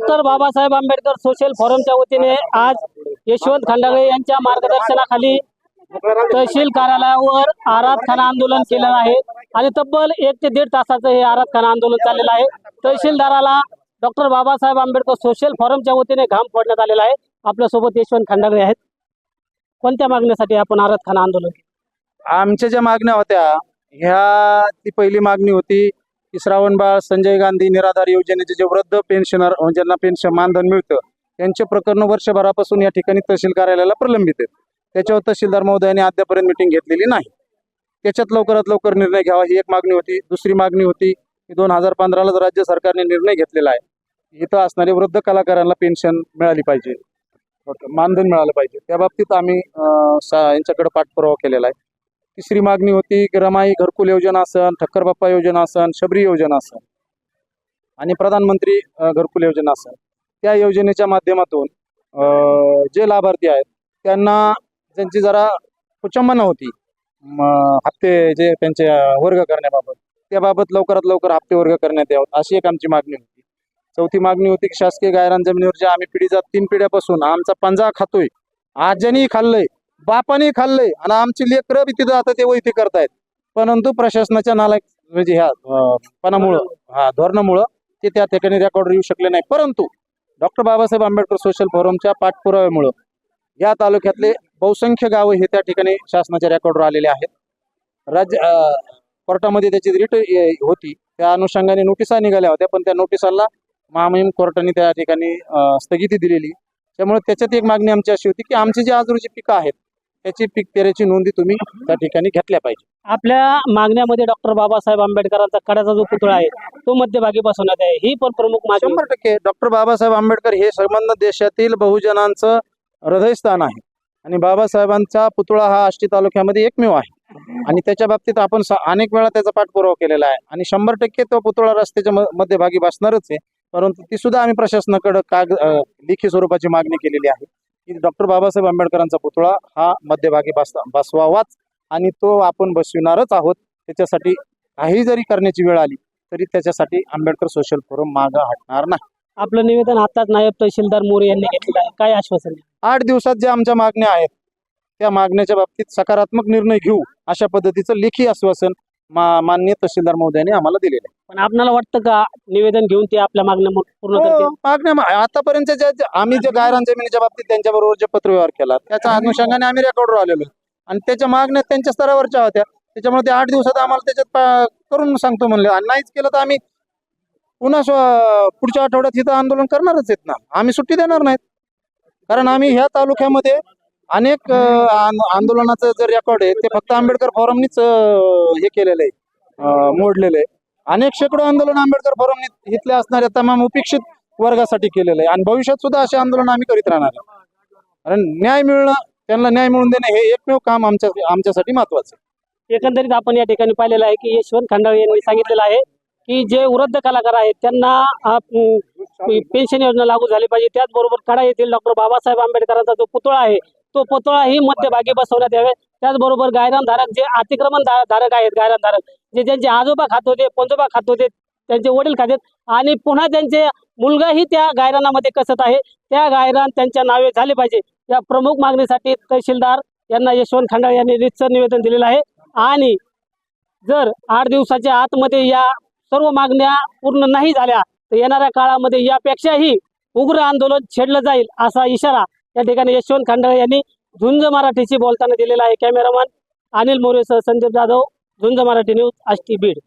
Doctor Babasaheb Ambedkar social फोरमच्या वतीने आज यशवंत खंडागळे यांच्या मार्गदर्शनाखाली तहसील कार्यालयावर आराध खाना आंदोलन केलेलं आहे. आणि तब्बल एक ते दीड तासाचं हे आराध खाना आंदोलन चाललेलं आहे. तहसीलदाराला डॉक्टर बाबासाहेब आंबेडकर सोशल फोरमच्या वतीने घाम फोडण्यात आलेला आहे. आपल्यासोबत यशवंत खंडागळे आहेत. कोणत्या मागण्यासाठी आपण आराध खाना आंदोलन आमच्या ज्या मागण्या होत्या ह्या ती पहिली मागणी होती. की श्रावणबाळ संजय गांधी निराधार योजनेचे जे वृद्ध पेन्शनर ज्यांना पेन्शन मानधन मिळतं त्यांचे प्रकरण वर्षभरापासून या ठिकाणी तहसील कार्यालयाला प्रलंबित आहेत. त्याच्यावर तहसीलदार महोदयाने अद्यापर्यंत मिटिंग घेतलेली नाही. त्याच्यात लवकरात लवकर निर्णय घ्यावा ही एक मागणी होती. दुसरी मागणी होती की दोन हजार पंधरालाच राज्य सरकारने निर्णय घेतलेला आहे. इथं असणारे वृद्ध कलाकारांना पेन्शन मिळाली पाहिजे. मानधन मिळालं पाहिजे. त्या बाबतीत आम्ही अं, सा- यांच्याकडे पाठपुरावा केलेला आहे. तिसरी मागणी होती की रमाई घरकुल योजना असन ठक्कर बाप्पा योजना असन शबरी योजना असन. आणि प्रधानमंत्री घरकुल योजना असन. त्या योजनेच्या माध्यमातून अं, जे लाभार्थी आहेत त्यांना त्यांची जरा कुचंबना होती हप्ते जे त्यांचे वर्ग करण्याबाबत त्याबाबत लवकरात लवकर हप्ते वर्ग करण्यात यावं अशी एक आमची मागणी होती. चौथी मागणी होती की शासकीय गायरान जमिनीवर जे आम्ही पिढीजात तीन पिढ्यापासून आमचा पंजा खातोय आज्यानी खाल्लंय बापाने खाल्लंय. आणि आमची लेकरं बी तिथं आता ते वैती करतायत. परंतु प्रशासनाच्या नालायक म्हणजे ह्या पणामुळं हा धोरणामुळं ते त्या ठिकाणी रेकॉर्ड येऊ शकले नाही. परंतु डॉक्टर बाबासाहेब आंबेडकर सोशल फोरमच्या पाठपुराव्यामुळं या तालुक्यातले बहुसंख्य गावं हे त्या ठिकाणी शासनाच्या रेकॉर्डवर आलेले आहेत. राज्य कोर्टामध्ये त्याची रिट होती. त्या अनुषंगाने नोटिसा निघाल्या होत्या. पण त्या नोटिसाला महामहिम कोर्टाने त्या ठिकाणी स्थगिती दिलेली. त्यामुळे त्याच्यात एक मागणी आमची अशी होती की आमची जी आजूची पिकं आहेत त्याची पीक पेरेची नोंदी तुम्ही त्या ठिकाणी घेतल्या पाहिजे. आपल्या मागण्यामध्ये डॉक्टर बाबासाहेब आंबेडकरांचा कड्याचा जो पुतळा आहे तो मध्यभागी बसवण्यात आहे. ही पण प्रमुख मागणी शंभर टक्के डॉक्टर बाबासाहेब आंबेडकर हे संबंध देशातील बहुजनांचं हृदयस्थान आहे. आणि बाबासाहेबांचा पुतळा हा आष्टी तालुक्यामध्ये एकमेव आहे. आणि त्याच्या बाबतीत आपण अनेक वेळा त्याचा पाठपुरावा केलेला आहे. आणि शंभर टक्के तो पुतळा रस्त्याच्या मध्यभागी बसणारच आहे. परंतु ती सुद्धा आम्ही प्रशासनाकडे काग लेखी स्वरूपाची मागणी केलेली आहे. की डॉक्टर बाबासाहेब आंबेडकरांचा पुतळा हा मध्यभागी बस बसवावाच आणि तो आपण बसविणारच आहोत. त्याच्यासाठी काही जरी करण्याची वेळ आली तरी त्याच्यासाठी आंबेडकर सोशल फोरम मागं हटणार नाही. आपलं निवेदन आताच नायब तहसीलदार मोरे यांनी घेतलेलं आहे. काय आश्वासन? आठ दिवसात ज्या आमच्या मागण्या आहेत त्या मागण्याच्या बाबतीत सकारात्मक निर्णय घेऊ अशा पद्धतीचं लेखी आश्वासन मा माननीय तहसीलदार महोदयांनी आम्हाला दिलेलं आहे. पण आपल्याला वाटतं का निवेदन घेऊन ते आपल्या मागण्या पूर्ण करतील? हो, मागण्या मा- आतापर्यंत ज्या ज्या- आम्ही जे गायरान जमिनीच्या बाबतीत त्यांच्या बरोबर जे पत्रव्यवहार केला त्याच्या अनुषंगाने आम्ही रेकॉर्डवर आलेलो आहे. आणि त्याच्या मागण्या त्यांच्या स्तरावरच्या होत्या. त्याच्यामुळे ते आठ दिवसात आम्हाला त्याच्यात पा- करून सांगतो म्हणले. आणि नाहीच केलं तर आम्ही पुन्हा स्व- पुढच्या आठवड्यात इथं आंदोलन करणारच आहेत ना. आम्ही सुट्टी देणार नाहीत. कारण आम्ही ह्या तालुक्यामध्ये अनेक आंदोलनाचं जे रेकॉर्ड आहे ते फक्त आंबेडकर फोरमनीच हे केलेलं आहे मोडलेलं आहे. अनेक शेकडो आंदोलन आंबेडकर फोरमनी इथल्या असणाऱ्या तमाम उपेक्षित वर्गासाठी केलेलं आहे. आणि भविष्यात सुद्धा असे आंदोलन आम्ही करीत राहणार कारण न्याय मिळणं त्यांना न्याय मिळून देणं हे एकमेव काम आमच्या आमच्यासाठी महत्वाचं आहे. एकंदरीत आपण या ठिकाणी पाहिलेलं आहे की यशवंत खंडाळे यांनी सांगितलेलं आहे की जे वृद्ध कलाकार आहेत त्यांना पेन्शन योजना लागू झाली पाहिजे. त्याचबरोबर खडा येथील डॉक्टर बाबासाहेब आंबेडकरांचा जो पुतळा आहे तो पुतळाही मध्यभागी बसवण्यात यावे. त्याचबरोबर गायरान धारक जे अतिक्रमण धारक आहेत गायरान धारक जे ज्यांचे आजोबा खात होते पंजोबा खात होते त्यांचे वडील खात आणि पुन्हा त्यांचे मुलगाही त्या गायरानामध्ये कसत आहे त्या गायरान त्यांच्या नावे झाले पाहिजे. या प्रमुख मागणीसाठी तहसीलदार यांना यशवंत खंडाळ यांनी रितसर निवेदन दिलेलं आहे. आणि जर आठ दिवसाच्या आतमध्ये या सर्व मागण्या पूर्ण नाही झाल्या तर येणाऱ्या काळामध्ये यापेक्षाही उग्र आंदोलन छेडलं जाईल असा इशारा या ठिकाणी यशवंत खांडाळे यांनी झुंज मराठीशी बोलताना दिलेला आहे. कॅमेरामॅन अनिल मोरेसह संदीप जाधव झुंज मराठी न्यूज आष्टी बीड.